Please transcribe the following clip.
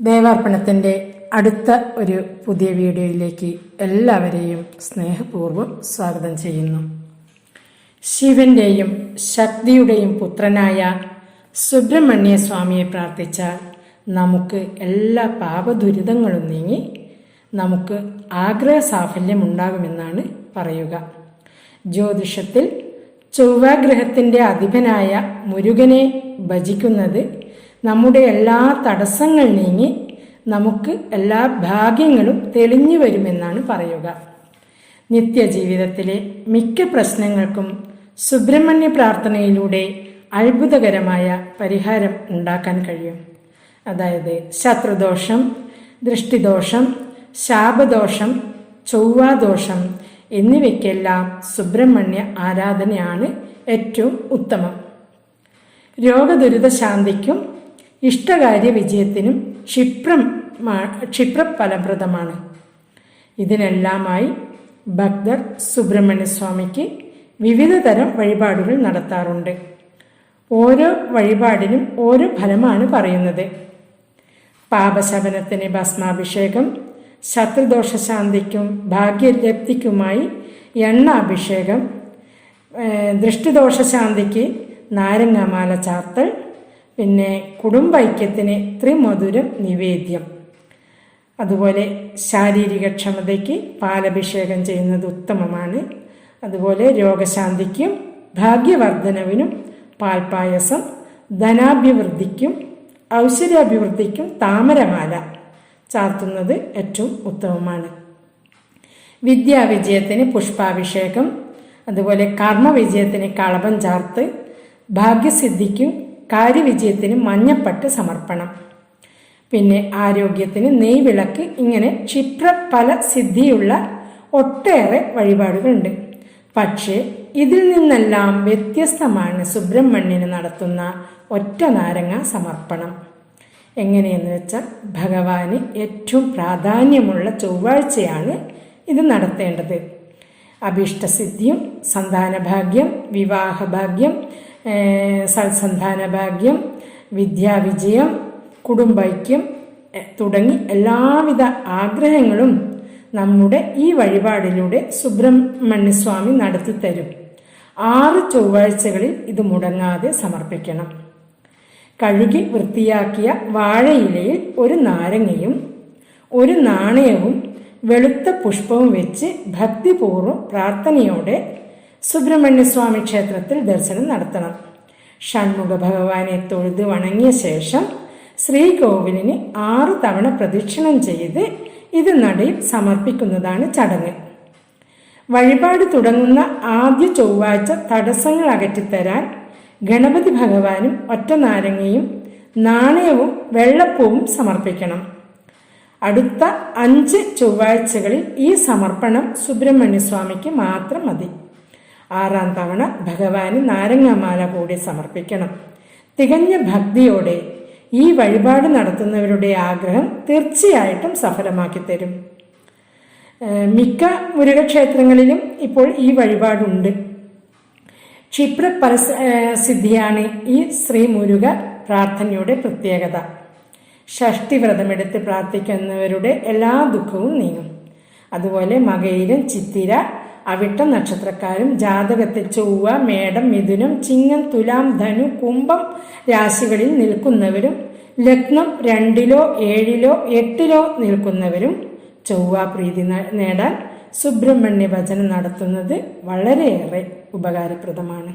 ദേവാർപ്പണത്തിന്റെ അടുത്ത ഒരു പുതിയ വീഡിയോയിലേക്ക് എല്ലാവരെയും സ്നേഹപൂർവം സ്വാഗതം ചെയ്യുന്നു. ശിവന്റെയും ശക്തിയുടെയും പുത്രനായ സുബ്രഹ്മണ്യ സ്വാമിയെ പ്രാർത്ഥിച്ചാൽ നമുക്ക് എല്ലാ പാപദുരിതങ്ങളും നീങ്ങി നമുക്ക് ആഗ്രഹ സാഫല്യം ഉണ്ടാകുമെന്നാണ് പറയുക. ജ്യോതിഷത്തിൽ ചൊവ്വാഗ്രഹത്തിന്റെ അധിപനായ മുരുകനെ ഭജിക്കുന്നത് നമ്മുടെ എല്ലാ തടസ്സങ്ങൾ നീങ്ങി നമുക്ക് എല്ലാ ഭാഗ്യങ്ങളും തെളിഞ്ഞു വരുമെന്നാണ് പറയുക. നിത്യജീവിതത്തിലെ മിക്ക പ്രശ്നങ്ങൾക്കും സുബ്രഹ്മണ്യ പ്രാർത്ഥനയിലൂടെ അത്ഭുതകരമായ പരിഹാരം ഉണ്ടാക്കാൻ കഴിയും. അതായത് ശത്രുദോഷം ദൃഷ്ടിദോഷം ശാപദോഷം ചൊവ്വാദോഷം എന്നിവയ്ക്കെല്ലാം സുബ്രഹ്മണ്യ ആരാധനയാണ് ഏറ്റവും ഉത്തമം. രോഗദുരിത ശാന്തിക്കും ഇഷ്ടകാര്യ വിജയത്തിനും ക്ഷിപ്രം ക്ഷിപ്രഫലപ്രദമാണ്. ഇതിനെല്ലാമായി ഭക്തർ സുബ്രഹ്മണ്യസ്വാമിക്ക് വിവിധ തരം വഴിപാടുകൾ നടത്താറുണ്ട്. ഓരോ വഴിപാടിനും ഓരോ ഫലമാണ് പറയുന്നത്. പാപശമനത്തിന് ഭസ്മാഭിഷേകം ശത്രുദോഷശാന്തിക്കും ഭാഗ്യലബ്ധിക്കുമായി എണ്ണാഭിഷേകം ദൃഷ്ടിദോഷശാന്തിക്ക് നാരങ്ങാമാല ചാർത്തൽ പിന്നെ കുടുംബൈക്യത്തിന് ത്രിമധുരം നിവേദ്യം. അതുപോലെ ശാരീരിക ക്ഷമതയ്ക്ക് പാലഭിഷേകം ചെയ്യുന്നത് ഉത്തമമാണ്. അതുപോലെ രോഗശാന്തിക്കും ഭാഗ്യവർദ്ധനവിനും പാൽപായസം ധനാഭിവൃദ്ധിക്കും ഔശ്വര്യാഭിവൃദ്ധിക്കും താമരമാല ചാർത്തുന്നത് ഏറ്റവും ഉത്തമമാണ്. വിദ്യാവിജയത്തിന് പുഷ്പാഭിഷേകം അതുപോലെ കർമ്മവിജയത്തിന് കളപം ചാർത്ത് ഭാഗ്യസിദ്ധിക്കും കാര്യവിജയത്തിന് മഞ്ഞപ്പട്ട് സമർപ്പണം. പിന്നെ ആരോഗ്യത്തിന് നെയ്വിളക്ക് ഇങ്ങനെ ക്ഷിപ്ര പല സിദ്ധിയുള്ള ഒട്ടേറെ വഴിപാടുകളുണ്ട്. പക്ഷേ ഇതിൽ നിന്നെല്ലാം വ്യത്യസ്തമാണ് സുബ്രഹ്മണ്യന് നടത്തുന്ന ഒറ്റ നാരങ്ങ സമർപ്പണം. എങ്ങനെയെന്ന് വെച്ചാൽ ഭഗവാന് ഏറ്റവും പ്രാധാന്യമുള്ള ചൊവ്വാഴ്ചയാണ് ഇത് നടത്തേണ്ടത്. അഭീഷ്ടസിദ്ധിയും സന്താനഭാഗ്യം വിവാഹഭാഗ്യം സൽസന്താന ഭാഗ്യം വിദ്യാവിജയം കുടുംബൈക്യം തുടങ്ങി എല്ലാവിധ ആഗ്രഹങ്ങളും നമ്മുടെ ഈ വഴിപാടിലൂടെ സുബ്രഹ്മണ്യസ്വാമി നടത്തിത്തരും. ആറ് ചൊവ്വാഴ്ചകളിൽ ഇത് മുടങ്ങാതെ സമർപ്പിക്കണം. കഴുകി വൃത്തിയാക്കിയ വാഴയിലയിൽ ഒരു നാരങ്ങയും ഒരു നാണയവും വെളുത്ത പുഷ്പവും വെച്ച് ഭക്തിപൂർവം പ്രാർത്ഥനയോടെ സുബ്രഹ്മണ്യസ്വാമി ക്ഷേത്രത്തിൽ ദർശനം നടത്തണം. ഷൺമുഖ ഭഗവാനെ തൊഴുത് വണങ്ങിയ ശേഷം ശ്രീകോവിലിന് ആറ് തവണ പ്രദക്ഷിണം ചെയ്ത് ഇത് നടയിൽ സമർപ്പിക്കുന്നതാണ് ചടങ്ങ്. വഴിപാട് തുടങ്ങുന്ന ആദ്യ ചൊവ്വാഴ്ച തടസ്സങ്ങൾ അകറ്റിത്തരാൻ ഗണപതി ഭഗവാനും ഒറ്റ നാരങ്ങയും നാണയവും വെള്ളപ്പൂവും സമർപ്പിക്കണം. അടുത്ത അഞ്ച് ചൊവ്വാഴ്ചകളിൽ ഈ സമർപ്പണം സുബ്രഹ്മണ്യസ്വാമിക്ക് മാത്രം മതി. ആറാം തവണ ഭഗവാന് നാരങ്ങാമാല കൂടി സമർപ്പിക്കണം. തികഞ്ഞ ഭക്തിയോടെ ഈ വഴിപാട് നടത്തുന്നവരുടെ ആഗ്രഹം തീർച്ചയായിട്ടും സഫലമാക്കി തരും. മിക്ക മുരുകക്ഷേത്രങ്ങളിലും ഇപ്പോൾ ഈ വഴിപാടുണ്ട്. ക്ഷിപ്ര പരസ സിദ്ധിയാണ് ഈ ശ്രീ മുരുക പ്രാർത്ഥനയുടെ പ്രത്യേകത. ഷഷ്ടി വ്രതമെടുത്ത് പ്രാർത്ഥിക്കുന്നവരുടെ എല്ലാ ദുഃഖവും നീങ്ങും. അതുപോലെ മകയിലും ചിത്തിര അവിട്ട നക്ഷത്രക്കാരും ജാതകത്തെ ചൊവ്വ മേടം മിഥുനം ചിങ്ങം തുലാം ധനു കുംഭം രാശികളിൽ നിൽക്കുന്നവരും ലഗ്നം രണ്ടിലോ ഏഴിലോ എട്ടിലോ നിൽക്കുന്നവരും ചൊവ്വ പ്രീതി നേടാൻ സുബ്രഹ്മണ്യ ഭജനം നടത്തുന്നത് വളരെയേറെ ഉപകാരപ്രദമാണ്.